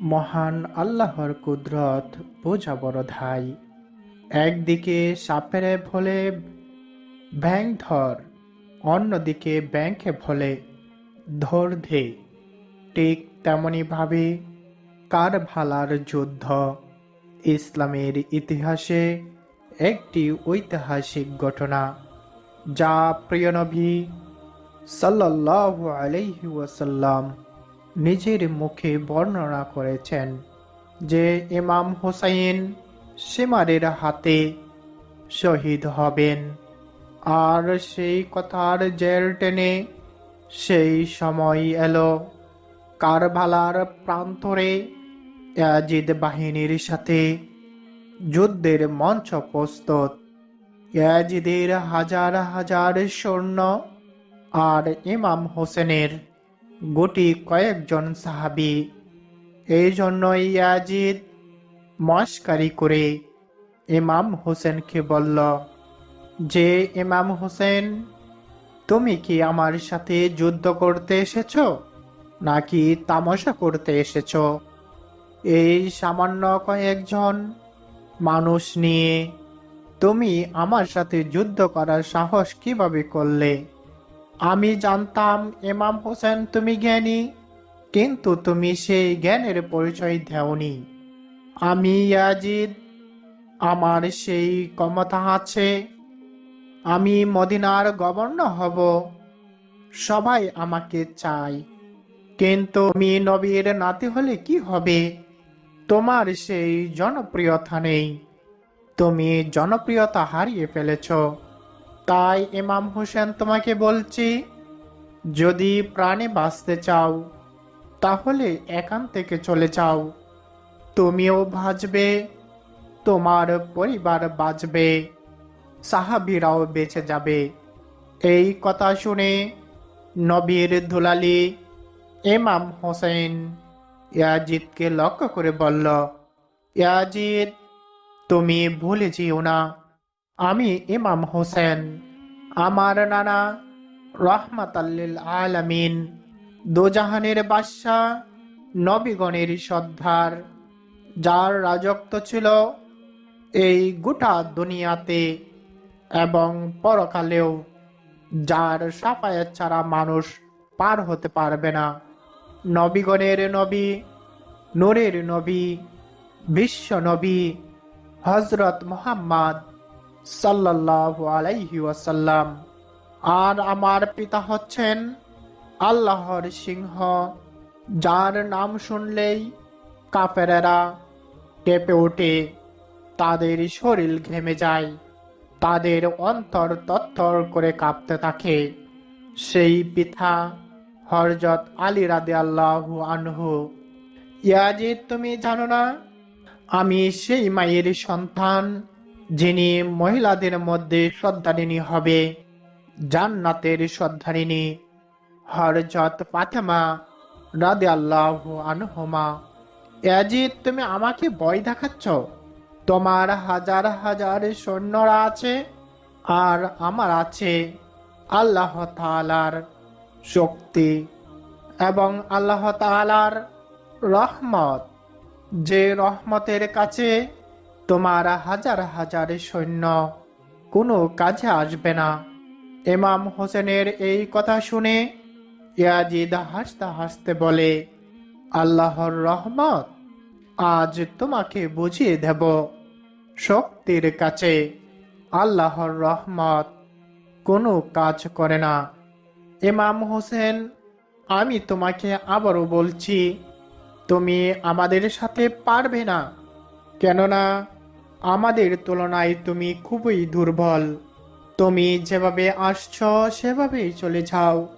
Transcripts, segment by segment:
মহান আল্লাহর কুদরত বোঝা বড় ধাই। একদিকে সাপেরে ভোলে ব্যাংক ধর, অন্যদিকে ব্যাংকে ভোলে ধর ধে। ঠিক তেমনিভাবে কারভালার যুদ্ধ। ইসলামের ইতিহাসে একটি ঐতিহাসিক ঘটনা, যা প্রিয়নবী সাল্লাল্লাহু আলাইহি ওয়াসাল্লাম নিজের মুখে বর্ণনা করেছেন যে ইমাম হোসাইন সীমারের হাতে শহীদ হবেন। আর সেই কথার জের টেনে সেই সময় এলো কারভালার প্রান্তরে ইয়াজিদ বাহিনীর সাথে যুদ্ধের মঞ্চ প্রস্তুত। ইয়াজিদের হাজার হাজার সৈন্য আর ইমাম হোসেনের গুটি কয়েকজন সাহাবি। এই জন্য ইয়াজিদ মস্কারি করে ইমাম হোসেনকে বলল, যে ইমাম হোসেন, তুমি কি আমার সাথে যুদ্ধ করতে এসেছ নাকি তামাশা করতে এসেছ? এই সামান্য কয়েকজন মানুষ নিয়ে তুমি আমার সাথে যুদ্ধ করার সাহস কীভাবে করলে? আমি জানতাম ইমাম হোসেন তুমি জ্ঞানী, কিন্তু তুমি সেই জ্ঞানের পরিচয় দেওনি। আমি ইয়াজিদ, আমার সেই ক্ষমতা আছে। আমি মদিনার গভর্নর হব। সবাই আমাকে চায়। কিন্তু আমি নবীর নাতি হলে কি হবে? তোমার সেই জনপ্রিয়তা নেই। তুমি জনপ্রিয়তা হারিয়ে ফেলেছ। তাই ইমাম হোসেন তোমাকে বলছি, যদি প্রাণে বাঁচতে চাও, তাহলে একান থেকে চলে যাও। তুমিও বাঁচবে, তোমার পরিবার বাঁচবে, সাহাবিরাও বেঁচে যাবে। এই কথা শুনে নবীর দুলালি এমাম হোসেন ইয়াজিদকে লক্ষ্য করে বলল, ইয়াজিদ, তুমি ভুলে যেও না। আমি ইমাম হোসেন। আমার নানা রহমাত আল্লিল আলামিন, দোজাহানের বাদশাহ, নবীগণের সর্দার, যার রাজত্ব ছিল এই গোটা দুনিয়াতে এবং পরকালেও যার সাফায়াত ছাড়া মানুষ পার হতে পারবে না। নবীগণের নবী, নূরের নবী, বিশ্ব নবী হজরত মোহাম্মদ ওয়াসাল্লাম। আর আমার পিতা হচ্ছেন আল্লাহর সিংহ, যার নাম শুনলেই কাফেরেরা কেঁপে ওঠে, তাদের শরীর ঘেমে যায়, তাদের অন্তর তত্তর করে কাঁপতে থাকে। সেই পিতা হরজত আলী রাদে আল্লাহু আনহু। ইয়াজিদ, তুমি জানো না, আমি সেই মায়ের সন্তান যিনি মহিলাদের মধ্যে শ্রদ্ধারিণী হবে, জান্নাতের শ্রদ্ধারিণী হরজত ফাতেমা রাদে আল্লাহ আনহুমা, ইয়াজিদ, তুমি আমাকে ভয় দেখাচ্ছ? তোমার হাজার হাজার সৈন্যরা আছে আর আমার আছে আল্লাহ তালার শক্তি এবং আল্লাহ তালার রহমত। যে রহমতের কাছে তোমার হাজার হাজার সৈন্য। কোনো কাজে আসবে না। এমাম হোসেনের এই কথা শুনে ইয়াজিদ হাসতে হাসতে বলে, আল্লাহর রহমত, আজ তোমাকে বুঝিয়ে দেব শক্তির কাছে। আল্লাহর রহমত কোনো কাজ করে না। এমাম হোসেন, আমি তোমাকে আবারও বলছি, তুমি আমাদের সাথে পারবে না। কেননা আমাদের তুলনায় তুমি খুবই দুর্বল। তুমি যেভাবে আসছ, সেভাবেই চলে যাও।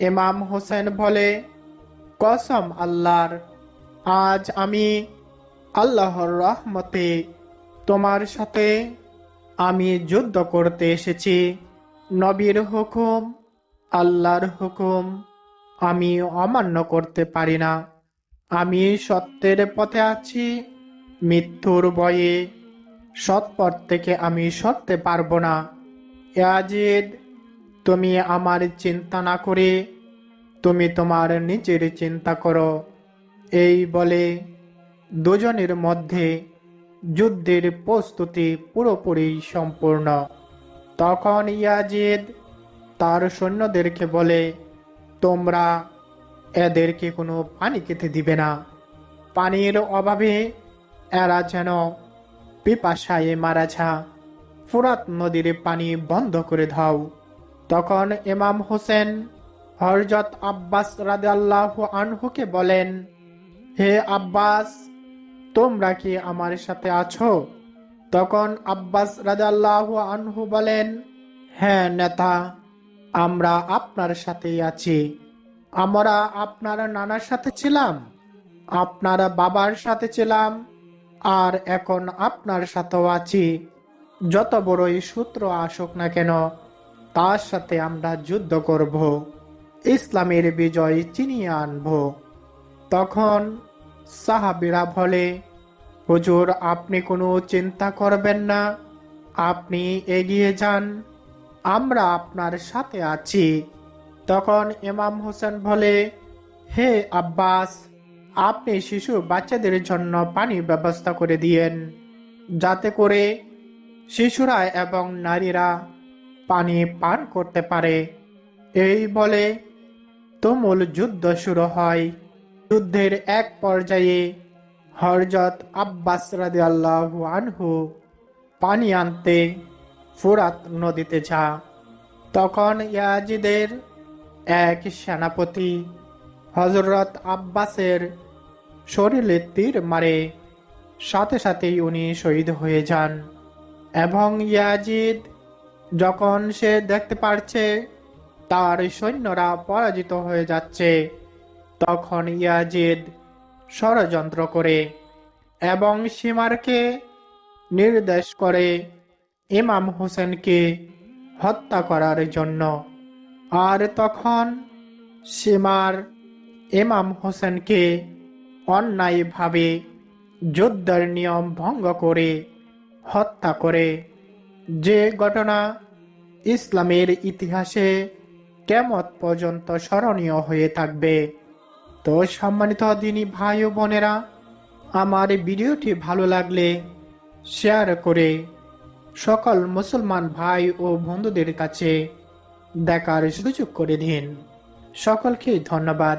এমাম হোসেন বলে, কসম আল্লাহর, আজ আমি আল্লাহর রহমতে তোমার সাথে আমি যুদ্ধ করতে এসেছি। নবীর হুকুম, আল্লাহর হুকুম আমি অমান্য করতে পারি না। আমি সত্যের পথে আছি, মৃত্যুর ভয়ে সৎপথ থেকে আমি সরতে পারব না। ইয়াজিদ, তুমি আমার চিন্তা না করে, তুমি তোমার নিজের চিন্তা করো। এই বলে দুজনের মধ্যে যুদ্ধের প্রস্তুতি পুরোপুরি সম্পূর্ণ। তখন ইয়াজিদ তার সৈন্যদেরকে বলে, তোমরা এদেরকে কোনো পানি খেতে দিবে না। পানির অভাবে এরা যেন পিপাসায় মারা যা। ফুরাত নদীর পানি বন্ধ করে দাও। তখন ইমাম হোসেন হরজত আব্বাস রাদাল্লাহ আনহুকে বলেন, হে আব্বাস, তোমরা কি আমার সাথে আছো? তখন আব্বাস রাদাল্লাহ আনহু বলেন হ্যাঁ নেতা, আমরা আপনার সাথেই আছি। আমরা আপনার নানার সাথে ছিলাম, আপনার বাবার সাথে ছিলাম আর এখন আপনার সাথেও আছি। যত বড়ই সূত্র আসুক না কেন, তার সাথে আমরা যুদ্ধ করব, ইসলামের বিজয় চিনিয়ে আনব। তখন সাহাবিরা বলে, হুজুর, আপনি কোনো চিন্তা করবেন না, আপনি এগিয়ে যান, আমরা আপনার সাথে আছি। তখন ইমাম হোসেন বলে, হে আব্বাস আপনি শিশু বাচ্চাদের জন্য পানি ব্যবস্থা করে দিয়েন, যাতে করে শিশুরা এবং নারীরা পানি পান করতে পারে। এই বলে তুমুল যুদ্ধ শুরু হয়। যুদ্ধের এক পর্যায়ে হরজত আব্বাস রাদিয়াল্লাহু আনহু পানি আনতে ফুরাত নদীতে যা। তখন ইয়াজিদের এক সেনাপতি হজরত আব্বাসের শরীরে তীর মারে। সাথে সাথেই উনি শহীদ হয়ে যান। এবং ইয়াজিদ যখন সে দেখতে পারছে, তার সৈন্যরা পরাজিত হয়ে যাচ্ছে। তখন ইয়াজিদ ষড়যন্ত্র করে এবং সীমারকে নির্দেশ করে ইমাম হোসেনকে হত্যা করার জন্য। আর তখন সীমার ইমাম হোসেনকে অন্যায়ভাবে যুদ্ধের নিয়ম ভঙ্গ করে হত্যা করে। যে ঘটনা ইসলামের ইতিহাসে কেমত পর্যন্ত স্মরণীয় হয়ে থাকবে। তো সম্মানিত দিনী ভাই ও বোনেরা, আমার ভিডিওটি ভালো লাগলে শেয়ার করে সকল মুসলমান ভাই ও বন্ধুদের কাছে দেখার সুযোগ করে দিন। সকলকে ধন্যবাদ।